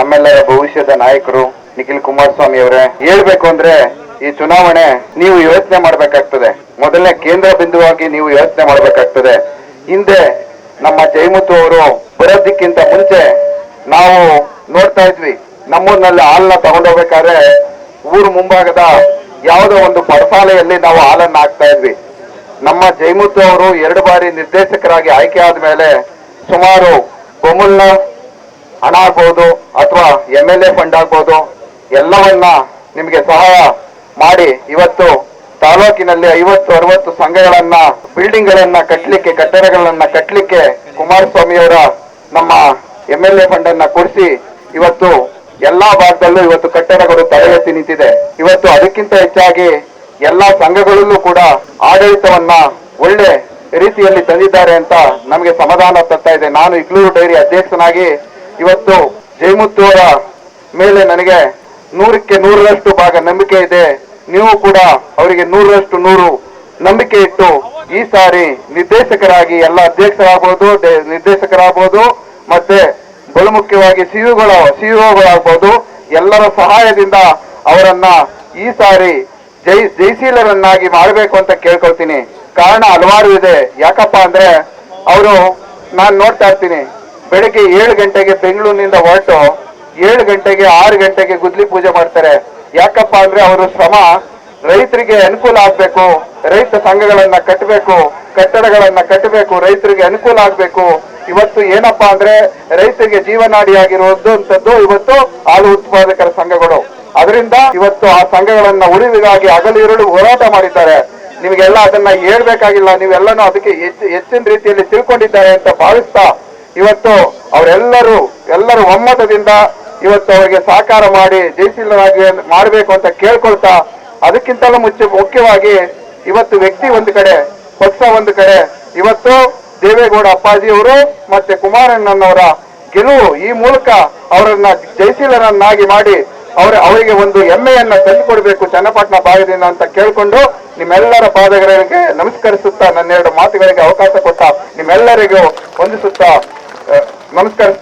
ನಮ್ಮೆಲ್ಲರ ಭವಿಷ್ಯದ ನಾಯಕರು ನಿಖಿಲ್ ಕುಮಾರಸ್ವಾಮಿ ಅವರೇ, ಹೇಳ್ಬೇಕು ಅಂದ್ರೆ ಈ ಚುನಾವಣೆ ನೀವು ಯೋಚನೆ ಮಾಡಬೇಕಾಗ್ತದೆ. ಮೊದಲನೇ ಕೇಂದ್ರ ಬಿಂದುವಾಗಿ ನೀವು ಯೋಚನೆ ಮಾಡಬೇಕಾಗ್ತದೆ. ಹಿಂದೆ ನಮ್ಮ ಜಯಮುತ್ತು ಅವರು ಬರೋದಕ್ಕಿಂತ ಮುಂಚೆ ನಾವು ನೋಡ್ತಾ ಇದ್ವಿ. ನಮ್ಮೂರಿನಲ್ಲಿ ಹಾಲನ್ನ ತಗೊಂಡೋಗ್ಬೇಕಾದ್ರೆ ಊರು ಮುಂಭಾಗದ ಯಾವುದೋ ಒಂದು ಪಡಸಾಲೆಯಲ್ಲಿ ನಾವು ಹಾಲನ್ನ ಹಾಕ್ತಾ ಇದ್ವಿ. ನಮ್ಮ ಜಯಮುತ್ತು ಅವರು ಎರಡು ಬಾರಿ ನಿರ್ದೇಶಕರಾಗಿ ಆಯ್ಕೆ ಆದ್ಮೇಲೆ ಸುಮಾರು ಕೊಮುಲ್ನ ಹಣ ಆಗ್ಬೋದು ಅಥವಾ ಎಂ ಎಲ್ ಎ ಫಂಡ್ ಆಗ್ಬೋದು, ಎಲ್ಲವನ್ನ ನಿಮಗೆ ಸಹಾಯ ಮಾಡಿ ಇವತ್ತು ತಾಲೂಕಿನಲ್ಲಿ ಐವತ್ತು, ಅರವತ್ತು ಸಂಘಗಳನ್ನ ಬಿಲ್ಡಿಂಗ್ ಗಳನ್ನ ಕಟ್ಟಲಿಕ್ಕೆ ಕಟ್ಟಡಗಳನ್ನ ಕಟ್ಟಲಿಕ್ಕೆ ಕುಮಾರಸ್ವಾಮಿಯವರ ನಮ್ಮ ಎಂ ಎಲ್ ಎ ಫಂಡ್ ಅನ್ನ ಕೊಡಿಸಿ ಇವತ್ತು ಎಲ್ಲಾ ಭಾಗದಲ್ಲೂ ಇವತ್ತು ಕಟ್ಟಡಗಳು ತಡೆಗಟ್ಟಿ ನಿಂತಿದೆ. ಇವತ್ತು ಅದಕ್ಕಿಂತ ಹೆಚ್ಚಾಗಿ ಎಲ್ಲಾ ಸಂಘಗಳಲ್ಲೂ ಕೂಡ ಆಡಳಿತವನ್ನ ಒಳ್ಳೆ ರೀತಿಯಲ್ಲಿ ತಂದಿದ್ದಾರೆ ಅಂತ ನಮಗೆ ಸಮಾಧಾನ ತರ್ತಾ ಇದೆ. ನಾನು ಇಗ್ಲೂರು ಡೈರಿ ಅಧ್ಯಕ್ಷನಾಗಿ ಇವತ್ತು ಜಯಮುತ್ತು ಅವರ ಮೇಲೆ ನನಗೆ ನೂರಕ್ಕೆ ನೂರರಷ್ಟು ಭಾಗ ನಂಬಿಕೆ ಇದೆ. ನೀವು ಕೂಡ ಅವರಿಗೆ ನೂರರಷ್ಟು ನೂರು ನಂಬಿಕೆ ಇಟ್ಟು ಈ ಸಾರಿ ನಿರ್ದೇಶಕರಾಗಿ ಎಲ್ಲ ಅಧ್ಯಕ್ಷರಾಗಬಹುದು ನಿರ್ದೇಶಕರಾಗಬಹುದು ಮತ್ತೆ ಬಲು ಮುಖ್ಯವಾಗಿ ಸಿಇಒಗಳು ಸಿಇಒಗಳಾಗಬಹುದು ಎಲ್ಲರ ಸಹಾಯದಿಂದ ಅವರನ್ನ ಈ ಸಾರಿ ಜೈ ಜಯಶೀಲರನ್ನಾಗಿ ಮಾಡಬೇಕು ಅಂತ ಕೇಳ್ಕೊಳ್ತೀನಿ. ಕಾರಣ ಹಲವಾರು ಇದೆ. ಯಾಕಪ್ಪ ಅಂದ್ರೆ, ಅವರು ನಾನು ನೋಡ್ತಾ ಇರ್ತೀನಿ. ಬೆಳಿಗ್ಗೆ ಏಳು ಗಂಟೆಗೆ ಬೆಂಗಳೂರಿನಿಂದ ಹೊರಟು ಏಳು ಗಂಟೆಗೆ, ಆರು ಗಂಟೆಗೆ ಗುದ್ಲಿ ಪೂಜೆ ಮಾಡ್ತಾರೆ. ಯಾಕಪ್ಪ ಅಂದ್ರೆ ಅವರು ಶ್ರಮ. ರೈತರಿಗೆ ಅನುಕೂಲ ಆಗ್ಬೇಕು. ರೈತ ಸಂಘಗಳನ್ನ ಕಟ್ಟಬೇಕು ಕಟ್ಟಡಗಳನ್ನ ಕಟ್ಟಬೇಕು. ರೈತರಿಗೆ ಅನುಕೂಲ ಆಗ್ಬೇಕು. ಇವತ್ತು ಏನಪ್ಪಾ ಅಂದ್ರೆ ರೈತರಿಗೆ ಜೀವನಾಡಿಯಾಗಿರುವಂತದ್ದು ಇವತ್ತು ಹಾಲು ಉತ್ಪಾದಕರ ಸಂಘಗಳು. ಅದರಿಂದ ಇವತ್ತು ಆ ಸಂಘಗಳನ್ನ ಉಳಿವಿಗಾಗಿ ಅಗಲಿರುಳು ಹೋರಾಟ ಮಾಡಿದ್ದಾರೆ. ನಿಮಗೆಲ್ಲ ಅದನ್ನ ಹೇಳ್ಬೇಕಾಗಿಲ್ಲ. ನೀವೆಲ್ಲನೂ ಅದಕ್ಕೆ ಹೆಚ್ಚು ಹೆಚ್ಚಿನ ರೀತಿಯಲ್ಲಿ ತಿಳ್ಕೊಂಡಿದ್ದಾರೆ ಅಂತ ಭಾವಿಸ್ತಾ ಇವತ್ತು ಅವರೆಲ್ಲರೂ, ಎಲ್ಲರೂ ಒಮ್ಮತದಿಂದ ಇವತ್ತು ಅವರಿಗೆ ಸಹಕಾರ ಮಾಡಿ ಜಯಶೀಲರಾಗಿ ಮಾಡಬೇಕು ಅಂತ ಕೇಳ್ಕೊಳ್ತಾ ಅದಕ್ಕಿಂತಲೂ ಮುಚ್ಚ ಮುಖ್ಯವಾಗಿ ಇವತ್ತು ವ್ಯಕ್ತಿ ಒಂದು ಕಡೆ, ಪಕ್ಷ ಒಂದು ಕಡೆ, ಇವತ್ತು ದೇವೇಗೌಡ ಅಪ್ಪಾಜಿಯವರು ಮತ್ತೆ ಕುಮಾರಣ್ಣನವರ ಗೆಲುವು ಈ ಮೂಲಕ ಅವರನ್ನ ಜಯಶೀಲರನ್ನಾಗಿ ಮಾಡಿ ಅವರ, ಅವರಿಗೆ ಒಂದು ಹೆಮ್ಮೆಯನ್ನ ತಂದುಕೊಡ್ಬೇಕು ಚನ್ನಪಟ್ಟಣ ಭಾಗದಿಂದ ಅಂತ ಕೇಳ್ಕೊಂಡು ನಿಮ್ಮೆಲ್ಲರ ಪಾದಗಳಿಗೆ ನಮಸ್ಕರಿಸುತ್ತಾ ನನ್ನೆರಡು ಮಾತುಗಳಿಗೆ ಅವಕಾಶ ಕೊಟ್ಟ ನಿಮ್ಮೆಲ್ಲರಿಗೂ ವಂದಿಸುತ್ತಾ ಆ, ನಮಸ್ಕರಿಸ್ತೇನೆ